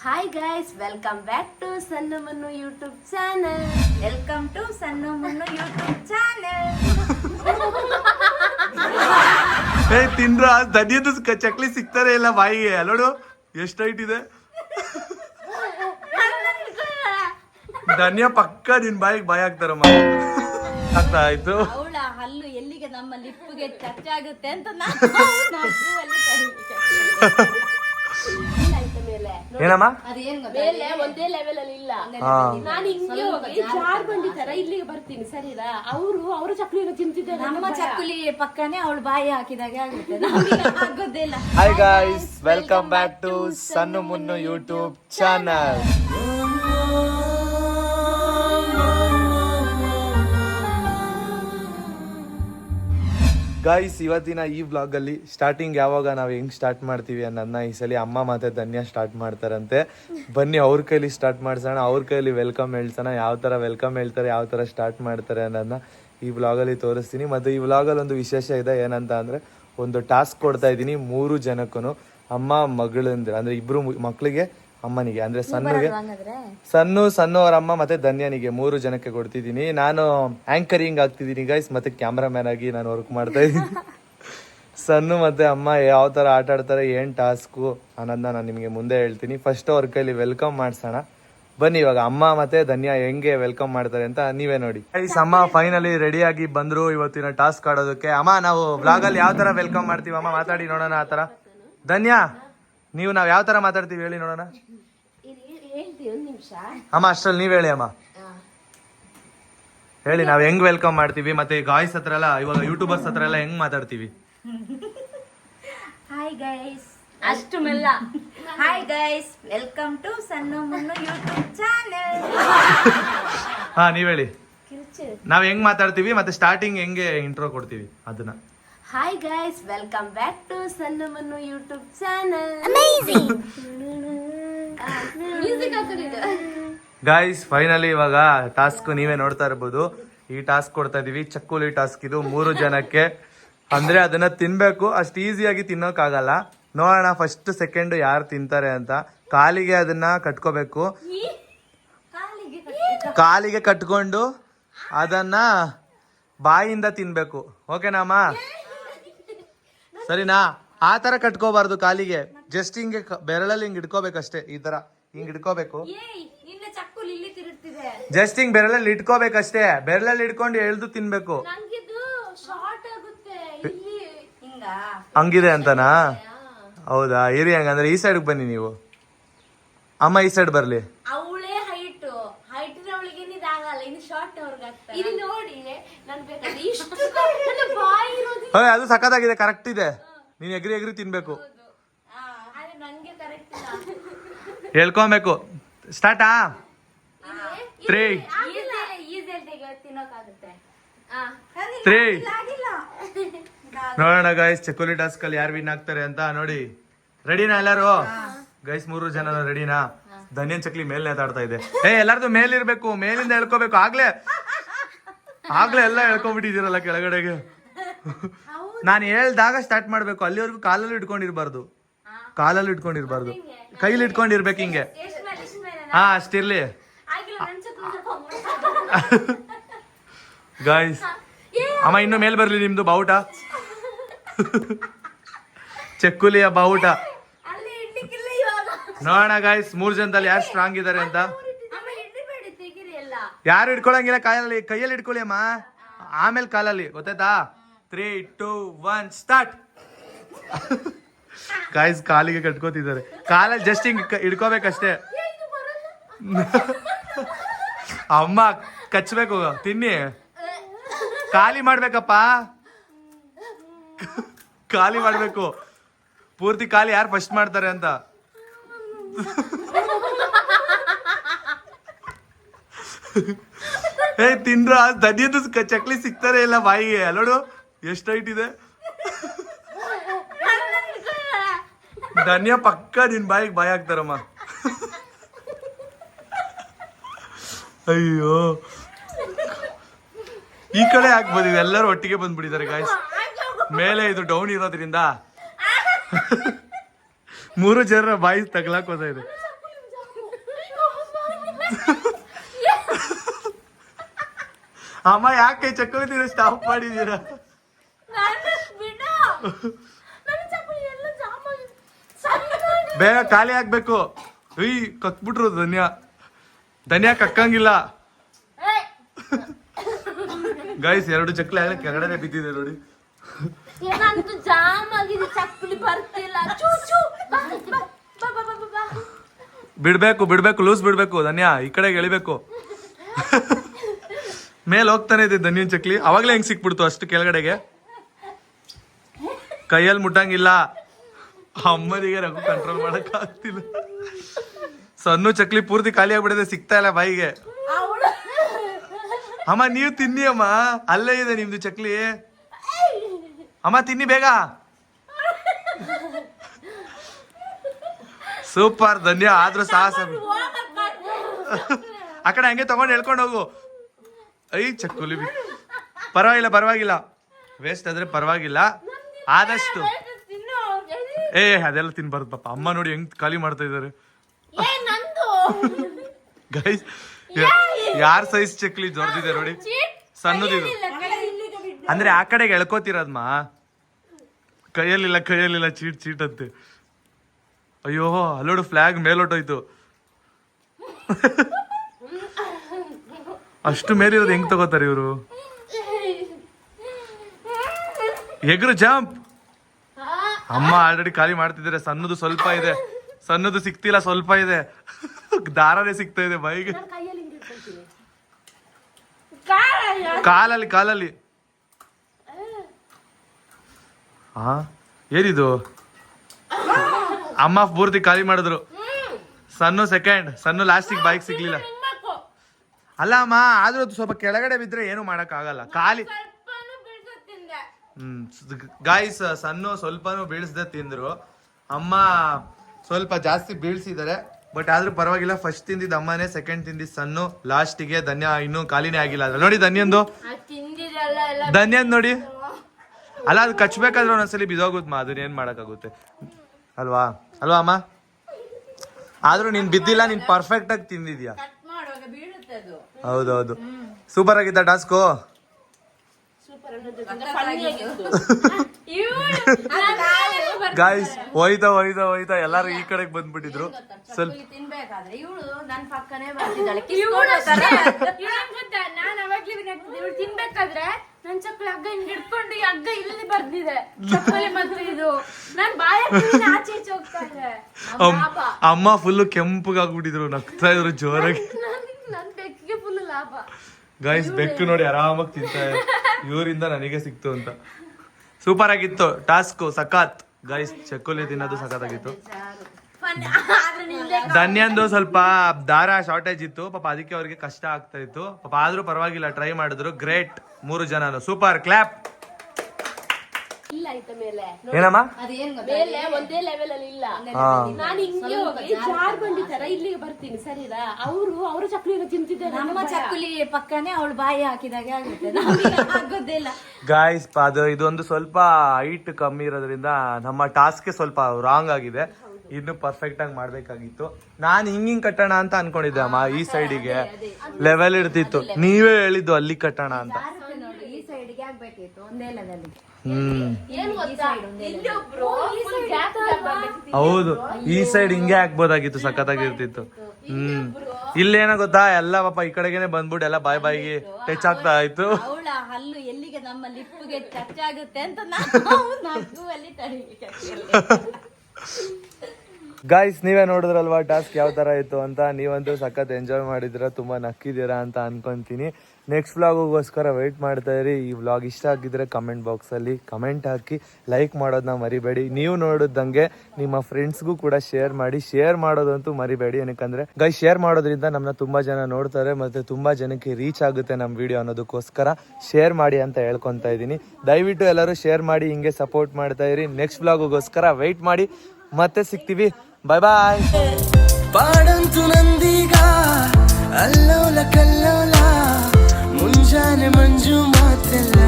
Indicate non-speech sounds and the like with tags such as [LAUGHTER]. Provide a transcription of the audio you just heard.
Hi guys welcome back to ಸಣ್ಣ ಮನ್ನು YouTube channel welcome to ಸಣ್ಣ ಮನ್ನು YouTube channel ಏ ತಿಂದ್ರ ದನಿಯದು ಚಕ್ಲಿ ಸಿಗ್ತಾರೆ ಇಲ್ಲ ಬಾಯಿಗೆ. ಎಲ್ಲೋಡು ಎಷ್ಟು ಹೈಟ್ ಇದೆ? ಧನ್ಯ ಪಕ್ಕ ನಿನ್ ಬಾಯಿಗೆ ಬಾಯಿ ಹಾಕ್ತಾರಮ್ಮ ಆಗ್ತಾ ಆಯ್ತು? ಅವಳ ಹಲ್ಲು ಎಲ್ಲಿಗೆ ನಮ್ಮ ಲಿಪ್ಪಿಗೆ ಟಚ್ ಆಗುತ್ತೆ ಅಂತ ನಾನು [LAUGHS] ಏನಮ್ಮ? ಮೇಲೆ ಒಂದೇ ಲೆವೆಲ್ ಅಲ್ಲಿ ಇಲ್ಲ. ನಾನು ಹಿಂಗೆ ಹೋಗಿ ಜಾರ್ ಬಂಡಿ ತರ ಇಲ್ಲಿಗೆ ಬರ್ತೀನಿ ಸರಿನಾ? ಅವರು ಅವರ ಚಕ್ಲಿ ತಿಂತಿದ್ದಾರೆ ನಮ್ಮ ಚಕ್ಕುಲಿ ಪಕ್ಕನೆ ಅವಳು ಬಾಯಿ ಹಾಕಿದಾಗ ಆಗುತ್ತೆ. [LAUGHS] ಆಗೋದೇ ಇಲ್ಲ. Hi guys welcome back to Sanna Munnu YouTube channel guys ಇವತ್ತಿನ ಈ ಬ್ಲಾಗ್ ಅಲ್ಲಿ ಸ್ಟಾರ್ಟಿಂಗ್ ಯಾವಾಗ ನಾವು ಹೆಂಗ್ ಸ್ಟಾರ್ಟ್ ಮಾಡ್ತೀವಿ ಅನ್ನೋದನ್ನ ಈ ಸಲ ಅಮ್ಮ ಮತ್ತೆ ಧನ್ಯ ಸ್ಟಾರ್ಟ್ ಮಾಡ್ತಾರಂತೆ. ಬನ್ನಿ ಅವ್ರ ಕೈಲಿ ಸ್ಟಾರ್ಟ್ ಮಾಡ್ಸೋಣ, ಅವ್ರ ಕೈಲಿ ವೆಲ್ಕಮ್ ಹೇಳ್ಸೋಣ. ಯಾವ ತರ ವೆಲ್ಕಮ್ ಹೇಳ್ತಾರೆ, ಯಾವ ತರ ಸ್ಟಾರ್ಟ್ ಮಾಡ್ತಾರೆ ಅನ್ನೋದನ್ನ ಈ ವ್ಲಾಗಲ್ಲಿ ತೋರಿಸ್ತೀನಿ. ಮತ್ತೆ ಈ ವ್ಲಾಗಲ್ಲಿ ಒಂದು ವಿಶೇಷ ಇದೆ ಏನಂತ ಅಂದ್ರೆ ಒಂದು ಟಾಸ್ಕ್ ಕೊಡ್ತಾ ಇದ್ದೀನಿ ಮೂರು ಜನಕ್ಕೂ ಅಮ್ಮ ಮಗಳಂದ್ರೆ ಅಂದ್ರೆ ಇಬ್ರು ಮಕ್ಕಳಿಗೆ ಅಮ್ಮನಿಗೆ ಅಂದ್ರೆ ಸಣ್ಣಗೆ ಸಣ್ಣು ಸಣ್ಣ ಅವ್ರ ಅಮ್ಮ ಮತ್ತೆ ಧನ್ಯನಿಗೆ ಮೂರು ಜನಕ್ಕೆ ಕೊಡ್ತಿದ್ದೀನಿ. ನಾನು ಆಂಕರಿಂಗ್ ಆಗ್ತಿದ್ದೀನಿ ಗೈಸ್ ಮತ್ತೆ ಕ್ಯಾಮ್ರಾಮ್ಯಾನ್ ಆಗಿ ನಾನು ವರ್ಕ್ ಮಾಡ್ತಾ ಇದ್ದೀನಿ. [LAUGHS] ಸಣ್ಣ ಮತ್ತೆ ಅಮ್ಮ ಯಾವ ತರ ಆಟ ಆಡ್ತಾರೆ ಏನ್ ಟಾಸ್ಕು ಅನ್ನೋದನ್ನ ನಾನು ನಿಮಗೆ ಮುಂದೆ ಹೇಳ್ತೀನಿ. ಫಸ್ಟ್ ಅವ್ರ ಕೈಲಿ ವೆಲ್ಕಮ್ ಮಾಡ್ಸೋಣ. ಬನ್ನಿ ಇವಾಗ ಅಮ್ಮ ಮತ್ತೆ ಧನ್ಯ ಹೆಂಗೆ ವೆಲ್ಕಮ್ ಮಾಡ್ತಾರೆ ಅಂತ ನೀವೇ ನೋಡಿ. ಗೈಸ್ ಅಮ್ಮ ಫೈನಲಿ ರೆಡಿ ಆಗಿ ಬಂದ್ರು ಇವತ್ತಿನ ಟಾಸ್ಕ್ ಆಡೋದಕ್ಕೆ. ಅಮ್ಮ ನಾವು ಬ್ಲಾಗ್ ಅಲ್ಲಿ ಯಾವ ತರ ವೆಲ್ಕಮ್ ಮಾಡ್ತೀವಿ ಅಮ್ಮ ಮಾತಾಡಿ ನೋಡೋಣ ಆ ತರ. ಧನ್ಯ. ನೀವು ನಾವ್ ಯಾವ ತರ ಮಾತಾಡ್ತೀವಿ ಹೇಳಿ ನೋಡೋಣ. ಹೇಳ್ತೀವಿ ಒಂದ್ ನಿಮಿಷ. ಅಮ್ಮ ಅಷ್ಟ್ರಲ್ಲಿ ನೀವ್ ಹೇಳಿ ಅಮ್ಮ. ಹೇಳಿ ನಾವ್ ಹೆಂಗ್ ವೆಲ್ಕಮ್ ಮಾಡ್ತೀವಿ ಮತ್ತೆ ಗಾಯ್ಸ್ ಹತ್ರ ಎಲ್ಲ ಇವಾಗ ಯೂಟ್ಯೂಬರ್ಸ್ ಹತ್ರ ಎಲ್ಲ ಹೆಂಗ್ ಮಾತಾಡ್ತೀವಿ? ಹಾಯ್ ಗೈಸ್ ಅಷ್ಟು ಮೆಲ್ಲ. Hi guys welcome to Sanna Munnu YouTube channel ಹಾ ನೀವ್ ಹೇಳಿ. ನಾವ್ ಹೆಂಗ್ ಮಾತಾಡ್ತೀವಿ ಮತ್ತೆ ಸ್ಟಾರ್ಟಿಂಗ್ ಹೆಂಗೆ ಇಂಟ್ರೋ ಕೊಡ್ತೀವಿ ಅದನ್ನ. Hi guys welcome back to Sanna Mannu YouTube channel music guys finally ಇವಾಗ ಟಾಸ್ಕ್ ನೀವೇ ನೋಡ್ತಾ ಇರ್ಬೋದು. ಈ ಟಾಸ್ಕ್ ಕೊಡ್ತಾ ಇದೀವಿ. ಚಕ್ಕುಲಿ ಟಾಸ್ಕ್ ಇದು. ಮೂರು ಜನಕ್ಕೆ. ಅಂದ್ರೆ ಅದನ್ನ ತಿನ್ಬೇಕು. ಅಷ್ಟು ಈಸಿಯಾಗಿ ತಿನ್ನೋಕ್ಕಾಗಲ್ಲ. ನೋಡೋಣ ಫಸ್ಟ್ ಸೆಕೆಂಡ್ ಯಾರು ತಿಂತಾರೆ ಅಂತ. ಕಾಲಿಗೆ ಅದನ್ನ ಕಟ್ಕೋಬೇಕು. ಕಾಲಿಗೆ ಕಾಲಿಗೆ ಕಟ್ಕೊಂಡು ಅದನ್ನ ಬಾಯಿಂದ ತಿನ್ಬೇಕು. ಓಕೆನಮ್ಮ ಸರಿನಾ? ಆ ತರ ಕಟ್ಕೋಬಾರ್ದು ಕಾಲಿಗೆ. ಜಸ್ಟ್ ಹಿಂಗೆ ಕ- ಬೆರಳಲ್ಲಿ ಹಿಂಗ್ ಇಟ್ಕೋಬೇಕಷ್ಟೇ ಈ ತರ ಹಿಂಗ್ ಇಟ್ಕೋಬೇಕು. ಏಯ್ ನಿನ್ನ ಚಕ್ಕುಲಿ ಇಲ್ಲಿ ತಿರುಗ್ತಿದೆ. ಜಸ್ಟ್ ಹಿಂಗ್ ಬೆರಳಲ್ಲಿ ಇಟ್ಕೋಬೇಕಷ್ಟೇ. ಬೆರಳಲ್ಲಿ ಇಟ್ಕೊಂಡು ಎಳ್ದು ತಿನ್ಬೇಕು. ನಂಗಿದು ಶಾರ್ಟ್ ಆಗುತ್ತೆ. ಇಲ್ಲಿ ಹಿಂಗ. ಹಂಗಿದೆ ಅಂತನಾ? ಹೌದಾ? ಇರಿ ಹಂಗಂದ್ರೆ ಈ ಸೈಡ್ ಬನ್ನಿ ನೀವು. ಅಮ್ಮ ಈ ಸೈಡ್ ಬರ್ಲಿ ಹೈಟ್ ಹೈಟ್ ಅವಳಿಗೆ ಇದಾಗಲ್ಲ ಇನ್ನು ಶಾರ್ಟ್ ಅವ್ರಿಗೆ ಇಲ್ಲಿ ನೋಡಿ ನನ್ ಬೇಕಾದ್ರೆ ಇಷ್ಟು ನನ್ನ ಬಾಯಿ ಇರೋದು ಹೋಯ್ ಅದು ಸಖತ್ತಾಗಿದೆ ಕರೆಕ್ಟ್ ಇದೆ. ನೀನ್ ಎಗ್ರಿ ಎಗ್ರಿ ತಿನ್ಬೇಕು. ಆದ್ರೆ ನಂಗೆ ಕರೆಕ್ಟ್ ಇಲ್ಲ. ಹೇಳ್ಕೊಬೇಕು. ಸ್ಟಾರ್ಟಾ ತ್ರೀ ತಿನ್ನೋಕಾಗುತ್ತೆ. ಆ. ತ್ರೀ ಆಗಿಲ್ಲ. ನೋಡೋಣ ಗೈಸ್ ಚಕೋಲಿ ಟಾಸ್ಕ್ ಅಲ್ಲಿ ಯಾರು ವಿನ್ ಆಗ್ತಾರೆ ಅಂತ ನೋಡಿ. ರೆಡಿನಾ ಎಲ್ಲಾರು? ಗೈಸ್ ಮೂರು ಜನ ರೆಡಿನಾ ಧನ್ಯನ್ ಚಕ್ಲಿ ಮೇಲ್ ನೇತಾಡ್ತಾ ಇದೆ. ಏ ಎಲ್ಲಾರ್ದು ಮೇಲಿರ್ಬೇಕು ಮೇಲಿಂದ ಹೇಳ್ಕೋಬೇಕು ಆಗ್ಲೇ ಆಗ್ಲೇ ಎಲ್ಲ ಹೇಳ್ಕೊಂಡ್ಬಿಟ್ಟಿದ್ದೀರಲ್ಲ ಕೆಳಗಡೆಗೆ. ನಾನು ಹೇಳ್ದಾಗ ಸ್ಟಾರ್ಟ್ ಮಾಡ್ಬೇಕು. ಅಲ್ಲಿವರೆಗೂ ಕಾಲಲ್ಲಿ ಇಟ್ಕೊಂಡಿರ್ಬಾರ್ದು. ಕಾಲಲ್ಲಿ ಇಟ್ಕೊಂಡಿರ್ಬಾರ್ದು. ಕೈಲಿ ಇಟ್ಕೊಂಡಿರ್ಬೇಕು ಹಿಂಗೆ. ಹಾ ಅಷ್ಟಿರ್ಲಿ ಗಾಯ್ಸ್ ಅಮ್ಮ ಇನ್ನು ಮೇಲ್ ಬರ್ಲಿ ನಿಮ್ದು ಬಾವುಟ. ಚಕ್ಕುಲಿಯ ಬಾವುಟ. ನೋಡೋಣ ಗಾಯ್ಸ್ ಮೂರು ಜನದಲ್ಲಿ ಯಾರು ಸ್ಟ್ರಾಂಗ್ ಇದ್ದಾರೆ ಅಂತ ಅಮ್ಮ ಹಿಡಿಬೇಡಿ ತೆಗಿರಿ ಎಲ್ಲ ಯಾರು ಇಟ್ಕೊಳಂಗಿಲ್ಲ ಕಾಯಲ್ಲಿ ಕೈಯಲ್ಲಿ ಇಟ್ಕೊಳ್ಳಿ ಅಮ್ಮ. ಆಮೇಲೆ ಕಾಲಲ್ಲಿ, ಗೊತ್ತಾಯ್ತಾ? Three two one start guys ಕಾಲಿಗೆ ಕಟ್ಕೋತಿದ್ದಾರೆ. ಕಾಲಲ್ಲಿ ಜಸ್ಟ್ ಹಿಂಗ್ ಹಿಡ್ಕೋಬೇಕಷ್ಟೇ. ಅಮ್ಮ, ಕಚ್ಬೇಕು, ತಿನ್ನಿ. ಖಾಲಿ ಮಾಡ್ಬೇಕಪ್ಪ. ಖಾಲಿ ಮಾಡ್ಬೇಕು. ಪೂರ್ತಿ ಖಾಲಿ ಯಾರು ಫಸ್ಟ್ ಮಾಡ್ತಾರೆ ಅಂತ? ಏ, ತಿಂದ್ರ? ದನಿಯದು ಚಕ್ಲಿ ಸಿಗ್ತಾರೆ ಇಲ್ಲ ಬಾಯಿಗೆ. ನೋಡು, ಎಷ್ಟು ಹೈಟ್ ಇದೆ? ಧನ್ಯ ಪಕ್ಕ ನಿನ್ ಬಾಯಿಗೆ ಬಾಯಿ ಹಾಕ್ತಾರಮ್ಮ. ಅಯ್ಯೋ. ಈ ಕಡೆ ಹಾಕ್ಬೋದು ಎಲ್ಲರೂ ಒಟ್ಟಿಗೆ ಬಂದ್ಬಿಟ್ಟಿದ್ದಾರೆ ಗಾಯ್ಸ್ ಮೇಲೆ ಇದು ಡೌನ್ ಇರೋದ್ರಿಂದ. ಮೂರು ಜನರ ಬಾಯಿ ತಗ್ಲಾಕ್ ಹೋಗ್ತಾ ಇದೆ. ಅಮ್ಮ ಯಾಕೆ ಚಕ್ಕೋತೀರ ಸ್ಟಾಪ್ ಮಾಡಿದೀರ. ಬೇಗ ಖಾಲಿ ಆಗ್ಬೇಕು. ಹುಯ್ ಕಕ್ಬಿಟ್ರು ಧನ್ಯ. ಧನ್ಯ ಕಕ್ಕಂಗಿಲ್ಲ. ಗೈಸ್ ಎರಡು ಚಕ್ಲಿ ಆಗಲೇ ಕೆಳಗಡೆ ಬಿದ್ದಿದೆ ನೋಡಿ. ಜಾಮ್ ಆಗಿದೆ ಬರ್ತಿಲ್ಲ. ಚೂ ಚೂ. ಬಿಡ್ಬೇಕು ಬಿಡ್ಬೇಕು ಲೂಸ್ ಬಿಡ್ಬೇಕು ಧನ್ಯ. ಈ ಕಡೆಗೆ ಎಳಿಬೇಕು. ಮೇಲ್ ಹೋಗ್ತಾನೆ ಇದೆ ಧನ್ಯನ್ ಚಕ್ಲಿ. ಅವಾಗ್ಲೇ ಹೆಂಗ್ ಸಿಕ್ಬಿಡ್ತು ಅಷ್ಟು ಕೆಳಗಡೆಗೆ? ಕೈಯಲ್ಲಿ ಮುಟ್ಟಂಗಿಲ್ಲ. ಅಮ್ಮನಿಗೆ ರಘು ಕಂಟ್ರೋಲ್ ಮಾಡಕ್ ಆಗ್ತಿಲ್ಲ. ಸಣ್ಣ ಚಕ್ಲಿ ಪೂರ್ತಿ ಖಾಲಿ ಆಗ್ಬಿಡದೆ ಸಿಗ್ತಾ ಇಲ್ಲ ಬಾಯಿಗೆ. ಅಮ್ಮ ನೀವು ತಿನ್ನಿ ಅಮ್ಮ. ಅಲ್ಲೇ ಇದೆ ನಿಮ್ದು ಚಕ್ಲಿ. ಅಮ್ಮ ತಿನ್ನಿ ಬೇಗ. ಸೂಪರ್ ಧನ್ಯ. ಆದ್ರೂ ಸಾಹಸ. ಆ ಕಡೆ ಹಂಗೆ ತಗೊಂಡು ಹೇಳ್ಕೊಂಡು ಹೋಗು. ಐ ಚಕ್ಕುಲಿ ಪರವಾಗಿಲ್ಲ ಪರವಾಗಿಲ್ಲ. ವೇಸ್ಟ್ ಆದ್ರೆ ಪರವಾಗಿಲ್ಲ. ಆದಷ್ಟು ಏ ಅದೆಲ್ಲ ತಿನ್ಬಾರ್ದು ಪಾಪ. ಅಮ್ಮ ನೋಡಿ ಹೆಂಗ್ ಖಾಲಿ ಮಾಡ್ತಾ ನಂದು. ಗೈಸ್ ಯಾರ್ ಸೈಜ್ ಚಕ್ಲಿ ಜೊರ್ದಿದೆ ನೋಡಿ. ಸಣ್ಣದಿದು. ಅಂದ್ರೆ ಆ ಕಡೆಗೆ ಎಳ್ಕೋತಿರದ್ಮ? ಕೈಯಲ್ಲಿಲ್ಲ ಕೈಯಲ್ಲಿಲ್ಲ ಚೀಟ್ ಚೀಟ್ ಅಂತೆ. ಅಯ್ಯೋ ಅಲ್ಲೋಡು ಫ್ಲಾಗ್ ಮೇಲೊಟ್ಟೋಯ್ತು ಅಷ್ಟು ಮೇಲಿರೋದು ಹೆಂಗ್ ತಗೋತಾರೆ ಇವರು? ಎಗ್ರು ಜಂಪ್ ಅಮ್ಮ ಆಲ್ರೆಡಿ ಖಾಲಿ ಮಾಡ್ತಿದ್ದಾರೆ. ಸಣ್ಣದು ಸ್ವಲ್ಪ ಇದೆ. ಸಣ್ಣದು ಸಿಕ್ತಿಲ್ಲ, ಸ್ವಲ್ಪ ಇದೆ. ದಾರನೇ ಸಿಗ್ತಾ ಇದೆ ಬೈಗೆ ಕಾಲಲ್ಲಿ ಕಾಲಲ್ಲಿ. ಹಾ ಏನಿದು? ಅಮ್ಮ ಪೂರ್ತಿ ಖಾಲಿ ಮಾಡಿದ್ರು. ಸಣ್ಣ ಸೆಕೆಂಡ್ ಸಣ್ಣ ಲಾಸ್ಟಿಗೆ ಬೈಕ್ ಸಿಗ್ಲಿಲ್ಲ. ತಿನ್ಬೇಕು ಅಲ್ಲ ಅಮ್ಮ ಆದ್ರೂ ಅದು ಸ್ವಲ್ಪ ಕೆಳಗಡೆ ಬಿದ್ರೆ ಏನು ಮಾಡೋಕ್ಕಾಗಲ್ಲ. ಆಗಲ್ಲ ಖಾಲಿ ಹ್ಮ್ ಗಾಯ್ಸ್ ಸಣ್ಣ ಸ್ವಲ್ಪನೂ ಬೀಳಿಸ್ದೆ ತಿಂದ್ರು. ಅಮ್ಮ ಸ್ವಲ್ಪ ಜಾಸ್ತಿ ಬೀಳ್ಸಿದ್ದಾರೆ. ಬಟ್ ಆದ್ರೂ ಪರವಾಗಿಲ್ಲ ಫಸ್ಟ್ ತಿಂದಿದ್ದು ಅಮ್ಮನೇ ಸೆಕೆಂಡ್ ತಿಂದಿದ್ದು ಸಣ್ಣ ಲಾಸ್ಟಿಗೆ ಧನ್ಯ ಇನ್ನೂ ಖಾಲಿನೇ ಆಗಿಲ್ಲ ಅದ್ರ ನೋಡಿ ಧನ್ಯಂದು. ಧನ್ಯಂದ್ ನೋಡಿ. ಅಲ್ಲ ಅದು ಕಚ್ಬೇಕಾದ್ರೆ ಒಂದೊಂದ್ಸಲಿ ಬಿದೋಗುತ್ತಮ್ಮ ಅದನ್ನ ಏನ್ ಮಾಡೋಕ್ಕಾಗುತ್ತೆ? ಅಲ್ವಾ? ಅಲ್ವಾ ಅಮ್ಮ? ಆದ್ರೂ ನೀನ್ ಬಿದ್ದಿಲ್ಲ ನೀನ್ ಪರ್ಫೆಕ್ಟ್ ಆಗಿ ತಿಂದಿದ್ಯಾ? ಹೌದೌದು. ಸೂಪರ್ ಆಗಿದ್ದ ಟಾಸ್ಕು? ಗಾಯ್ಸ್ ಹೋಯ್ತಾ ಹೋಯ್ತಾ ಹೋಯ್ತಾ ಎಲ್ಲಾರು ಈ ಕಡೆಗೆ ಬಂದ್ಬಿಟ್ಟಿದ್ರು. ಸ್ವಲ್ಪ ತಿನ್ಬೇಕಾದ್ರೆ ಇವಳು ನನ್ ಪಕ್ಕನೇ ಬರ್ತಿದ್ದಾಳೆ. ಇವಳು ಕಿಸ್ಕೊಳ್ಳೋ ನಾನು ಅವಾಗ್ಲೇ ವಿನಾಗ್ತಿದ್ದೆ ತಿನ್ಬೇಕಾದ್ರೆ ನನ್ ಚಪ್ಪಲಿ ಹಗ್ಗ ಹಿಂಗ್ ಹಿಡ್ಕೊಂಡು ಈ ಹಗ್ಗ ಇಲ್ಲಿ ಬರ್ದಿದೆ. ಚಪ್ಪಲಿ ಮತ್ತೆ ಇದು. ನಾನ್ ಬಾಯ ಆಚೆ ಈಚೆ ಹೋಗ್ತಾ ಇದೆ. ಅಮ್ಮ ಫುಲ್ಲು ಕೆಂಪಗಾಗ್ಬಿಟ್ಟಿದ್ರು. ನಗ್ತಾ ಇದ್ರು ಜೋರಾಗಿ. ನನ್ ಗಾಯ್ಸ್ ಬೆಕ್ಕು ನೋಡಿ ಆರಾಮಾಗಿ ತಿಂತಾ ಇವರಿಂದ ನನಗೆ ಸಿಕ್ತು ಅಂತ. ಸೂಪರ್ ಆಗಿತ್ತು. ಟಾಸ್ಕ್ ಸಖತ್. ಗೈಸ್ ಚಕ್ಕುಲಿ ತಿನ್ನೋದು ಸಖತ್ತಾಗಿತ್ತು ಧನ್ಯಂದು ಸ್ವಲ್ಪ ದಾರ ಶಾರ್ಟೇಜ್ ಇತ್ತು. ಪಾಪ ಅದಕ್ಕೆ ಅವ್ರಿಗೆ ಕಷ್ಟ ಆಗ್ತಾ ಇತ್ತು. ಪಾಪ ಆದ್ರೂ ಪರವಾಗಿಲ್ಲ ಟ್ರೈ ಮಾಡಿದ್ರು. ಗ್ರೇಟ್ ಮೂರು ಜನನು. ಸೂಪರ್ ಕ್ಲಾಪ್ ಇಲ್ಲ ಮೇಲೆ. ಏನಮ್ಮ? ಮೇಲೆ ಒಂದೇ ಲೆವೆಲ್ ಅಲ್ಲಿ ಇಲ್ಲ. ನಾನು ಹಿಂಗೆ ಹೋಗಿ ಜಾರ್ ಬಂಡಿ ತರ ಇಲ್ಲಿಗೆ ಬರ್ತೀನಿ ಸರಿನಾ? ಅವರು ಅವ್ರ ಚಪ್ಪಲಿನ ತಿಂತಿದ್ದಾರೆ ನಮ್ಮ ಚಕ್ಕುಲಿ ಪಕ್ಕನೇ ಅವಳು ಬಾಯಿ ಹಾಕಿದಾಗೆ ಆಗುತ್ತೆ. ನಮಗೆ ಆಗೋದಿಲ್ಲ ಗಾಯ್ಸ್ ಅದು ಇದೊಂದು ಸ್ವಲ್ಪ ಹೈಟ್ ಕಮ್ಮಿ ಇರೋದ್ರಿಂದ ನಮ್ಮ ಟಾಸ್ಕ್ ಸ್ವಲ್ಪ ರಾಂಗ್ ಆಗಿದೆ. ಇನ್ನು ಪರ್ಫೆಕ್ಟ್ ಆಗಿ ಮಾಡ್ಬೇಕಾಗಿತ್ತು. ನಾನು ಹಿಂಗಿಂಗ್ ಹಿಂಗ್ ಕಟ್ಟೋಣ ಅಂತ ಅನ್ಕೊಂಡಿದ್ದೆ ಅಮ್ಮ ಈ ಸೈಡಿಗೆ ಲೆವೆಲ್ ಇರ್ತಿತ್ತು ನೀವೇ ಹೇಳಿದ್ದು ಅಲ್ಲಿ ಕಟ್ಟೋಣ ಅಂತ. ಈ ಸೈಡಿಗೆ ಆಗ್ಬೇಕಿತ್ತು ಒಂದೇ ಲೆವೆಲ್ ಹೌದು ಈ ಸೈಡ್ ಹಿಂಗೆ ಹಾಕ್ಬೋದಾಗಿತ್ತು ಸಖತ್ತಾಗಿರ್ತಿತ್ತು. ಹ್ಮ್. ಇಲ್ಲೇನೋ ಗೊತ್ತಾ ಎಲ್ಲ ಪಾಪ ಈ ಕಡೆಗೇನೆ ಬಂದ್ಬಿಟ್ಟು ಎಲ್ಲ ಬಾಯ್ ಬಾಯಿಗೆ ಟಚ್ ಆಗ್ತಾ ಆಯ್ತು ಅವಳ ಹಲ್ಲು ಎಲ್ಲಿಗೆ ನಮ್ಮ ಲಿಪ್ಗೆ ಟಚ್ ಆಗುತ್ತೆ ಅಂತ ನಾವು ನಗುವಲ್ಲಿ ತಡಿಲಿಕ್ಕೆ [LAUGHS] ಗಾಯ್ಸ್ ನೀವೇ ನೋಡಿದ್ರಲ್ವಾ ಟಾಸ್ಕ್ ಯಾವ ತರ ಇತ್ತು ಅಂತ? ನೀವಂತೂ ಸಖತ್ ಎಂಜಾಯ್ ಮಾಡಿದ್ರ ತುಂಬಾ ನಕ್ಕಿದ್ದೀರಾ ಅಂತ ಅನ್ಕೊಂತೀನಿ. ನೆಕ್ಸ್ಟ್ ವ್ಲಾಗೋಸ್ಕರ ವೆಯ್ಟ್ ಮಾಡ್ತಾ ಇರಿ. ಈ ವ್ಲಾಗ್ ಇಷ್ಟ ಆಗಿದ್ರೆ ಕಮೆಂಟ್ ಬಾಕ್ಸ್ ಅಲ್ಲಿ ಕಮೆಂಟ್ ಹಾಕಿ ಲೈಕ್ ಮಾಡೋದನ್ನ ಮರಿಬೇಡಿ. ನೀವು ನೋಡಿದಂಗೆ ನಿಮ್ಮ ಫ್ರೆಂಡ್ಸ್ಗೂ ಕೂಡ ಶೇರ್ ಮಾಡಿ. ಶೇರ್ ಮಾಡೋದಂತೂ ಮರಿಬೇಡಿ. ಏನಕ್ಕಂದ್ರೆ ಗೈ ಶೇರ್ ಮಾಡೋದ್ರಿಂದ ನಮ್ಮನ್ನ ತುಂಬಾ ಜನ ನೋಡ್ತಾರೆ ಮತ್ತೆ ತುಂಬಾ ಜನಕ್ಕೆ ರೀಚ್ ಆಗುತ್ತೆ ನಮ್ಮ ವಿಡಿಯೋ ಅನ್ನೋದಕ್ಕೋಸ್ಕರ. ಶೇರ್ ಮಾಡಿ ಅಂತ ಹೇಳ್ಕೊತಾ ಇದ್ದೀನಿ. ದಯವಿಟ್ಟು ಎಲ್ಲರೂ ಶೇರ್ ಮಾಡಿ, ಹಿಂಗೆ ಸಪೋರ್ಟ್ ಮಾಡ್ತಾ ಇರಿ. ನೆಕ್ಸ್ಟ್ ವ್ಲಾಗೋಸ್ಕರ ವೆಯ್ಟ್ ಮಾಡಿ. ಮತ್ತೆ ಸಿಗ್ತೀವಿ. ಬಾಯ್ ಬಾಯ್ ಪಾಡಂತು ನಂದೀಗ ಅಲ್ಲೋಲ ಕಲ್ಲೋಲ ಮುಂಜಾನೆ ಮಂಜು ಮಾತೆಲ್ಲ